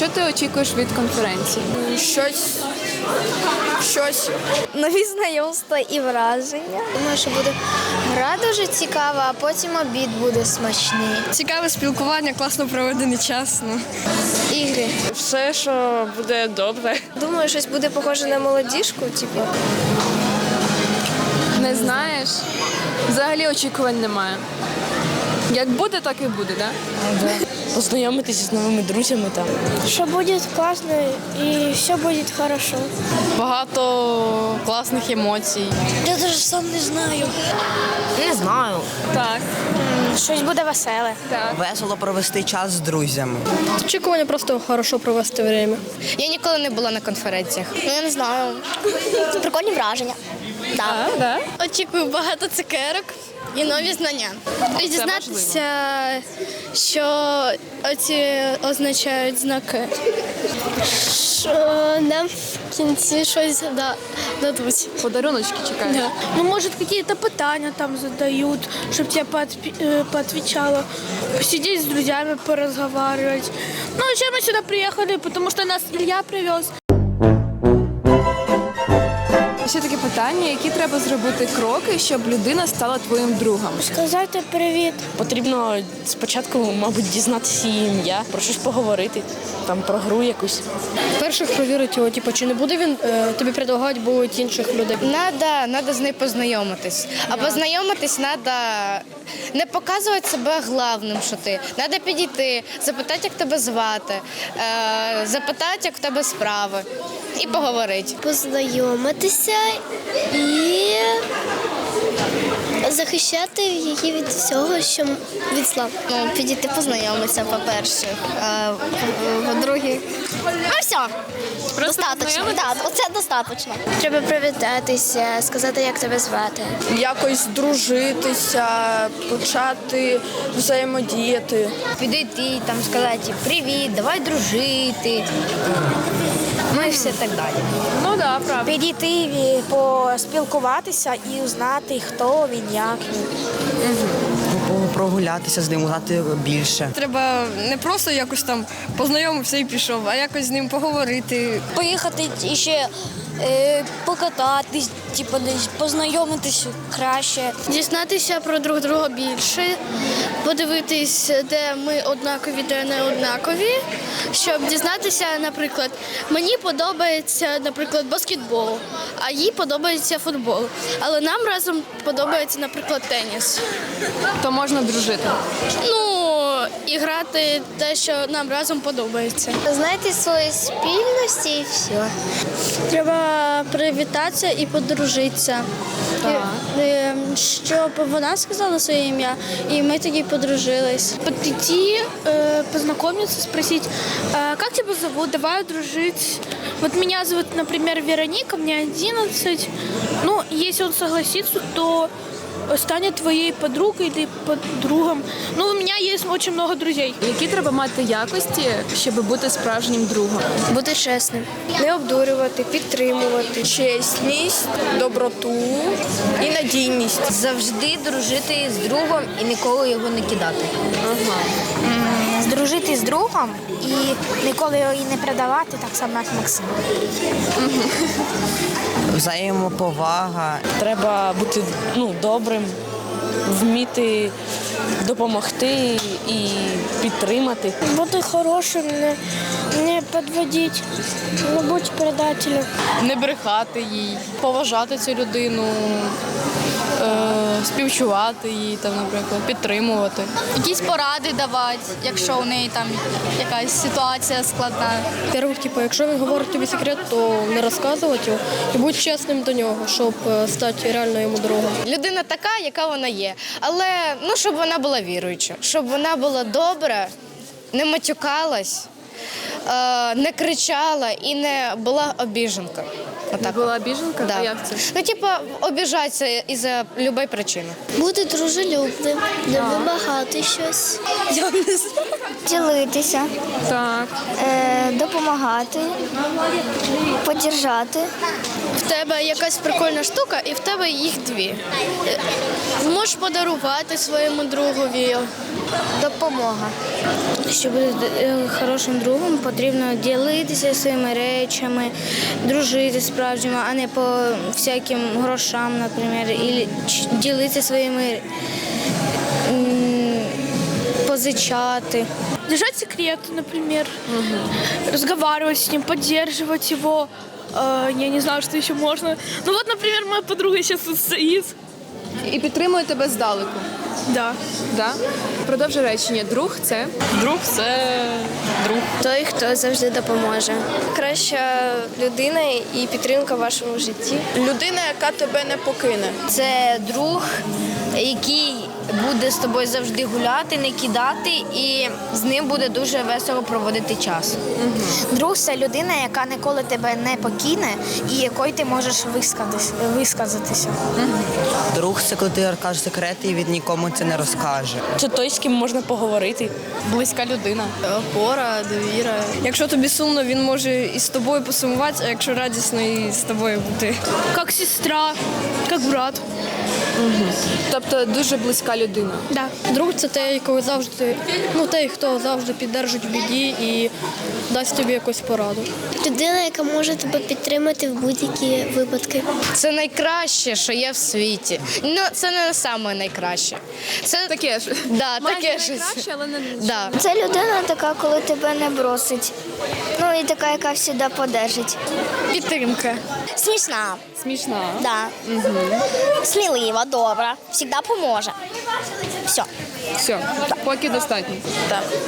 Що ти очікуєш від конференції? Щось. Щось. Нові знайомства і враження. Думаю, що буде гра дуже цікава, а потім обід буде смачний. Цікаве спілкування, класно проведений час. Ну. Ігри. Все, що буде добре. Думаю, щось буде похоже на молодіжку, типу. Не знаєш? Взагалі очікувань немає. Як буде, так і буде, так? Познайомитися з новими друзями там. Що буде класно і все буде хорошо. Багато класних емоцій. Я навіть сам не знаю. Не знаю. Так. Щось буде веселе. Весело провести час з друзями. Очікування просто хорошо провести время. Я ніколи не була на конференціях. Ну, я не знаю. Прикольні враження. А, да? Очікую багато цукерок і нові знання. І дізнатися, що оці означають знаки. Що нам в кінці щось да- дадуть. Подаруночки чекають. Ну, может, какие-то пытания там задают, чтобы тебе поотпи- э, поотвечала. Посидеть с друзьями, поразговаривать. Ну, зачем мы сюда приехали? Потому что нас Илья привез. Ще таке питання, які треба зробити кроки, щоб людина стала твоїм другом? Сказати привіт. Потрібно спочатку, мабуть, дізнатися її ім'я, про щось поговорити, там про гру якусь. Перших провірити його, типу, чи не буде він е, тобі предлагати будуть інших людей. Надо, надо з нею познайомитись. А познайомитись надо не показувати себе главним, що ти. Надо підійти, запитати, як тебе звати, е, запитати, як в тебе справи, і поговорити. Познайомитися і захищати її від всього, що від зла. Ну, підійти познайомитися, по-перше. А по-друге, ну все. Достаточно. Так, оце достаточно. Треба привітатися, сказати, як тебе звати. Якось дружитися, почати взаємодіяти. Підійти, там сказати привіт, давай дружити. Ну і все так далі. Ну да, правда. Підійти, поспілкуватися і узнати, хто він, як він. Прогулятися з ним, узнати більше. Треба не просто якось там познайомився і пішов, а якось з ним поговорити. Поїхати і ще е, покататись, типу, десь познайомитись краще. Дізнатися про друг друга більше, подивитись, де ми однакові, де не однакові. Щоб дізнатися, наприклад, мені подобається, наприклад, баскетбол, а їй подобається футбол. Але нам разом подобається, наприклад, теніс. То можна дружити. Ну, і грати те, що нам разом подобається. Знайти свої спільності і все. Треба привітатися і подружитися. Е, Щоб вона сказала своє ім'я, і ми тоді подружились. Подойти, э, познакомиться, спросить, «А как тебя зовут, давай дружить. Вот меня зовут, например, Вероника, мне 11. Ну, если он согласится, то станет твоей подругой или подругом. Ну, у меня есть очень много друзей. Які треба мати якості, щоб бути справжнім другом? Бути чесним, не обдурювати, підтримувати. Чесність, доброту і надійність. Завжди дружити з другом і ніколи його не кидати. Здружити з другом і ніколи його і не продавати, так само як Максим. Взаємоповага. Треба бути ну, добрим, вміти допомогти і підтримати. Бути хорошим, не, не підводити, не бути предателем. Не брехати їй, поважати цю людину, співчувати їй, там, наприклад, підтримувати. Якісь поради давати, якщо у неї там якась ситуація складна. Перше, типу, якщо він говорить тобі секрет, то не розказувати його і будь чесним до нього, щоб е, стати реально йому другом. Людина така, яка вона є. Але ну, щоб вона була віруюча, щоб вона була добра, не матюкалась, е, не кричала і не була обіженка. Отак. Була біженка? Да. А як це? Ну, типу, обіжатися із-за будь-якої причини. Бути дружелюбним, не вимагати щось. Ділитися, Так. е, допомагати. допомагати, подержати. В тебе якась прикольна штука, і в тебе їх дві. Е, Можеш подарувати своєму другові. Допомога. Щоб бути е, хорошим другом, потрібно ділитися своїми речами, дружити справжньому, а не по всяким грошам, наприклад, і ділитися своїми позичати. Держать секрет, например. Разговаривать с ним, поддерживать его. Э, Я не знаю, что еще можно. Ну вот, например, моя подруга сейчас тут стоит. І підтримує тебе здалеку. Да. Да? Продовжуй речення. Друг це. Друг це друг. Той, хто завжди допоможе. Краща людина і підтримка в вашому житті. Людина, яка тебе не покине. Це друг, який буде з тобою завжди гуляти, не кидати, і з ним буде дуже весело проводити час. Друг це людина, яка ніколи тебе не покине і якою ти можеш висказатися. Друг це коли ти розкажеш секрети і він нікому це не розкаже. Це той, з ким можна поговорити. Близька людина. Опора, довіра. Якщо тобі сумно, він може і з тобою посумувати, а якщо радісно, і з тобою бути. Как сестра, как брат. Тобто дуже близька людина. Да. Друг це той, коли завжди, ну той, хто завжди піддержить в біді і дасть тобі якусь пораду. Людина, яка може тебе підтримати в будь-які випадки. Це найкраще, що є в світі. Ну, це не саме найкраще. Це Таке ж. Да, таке ж. найкраще, але не Да. Це людина така, коли тебе не бросить. Ну і така, яка завжди подержить. Підтримка. Смішна, смішна. да. смілива, добра, завжди поможе. Все. Все, поки достатньо. Так.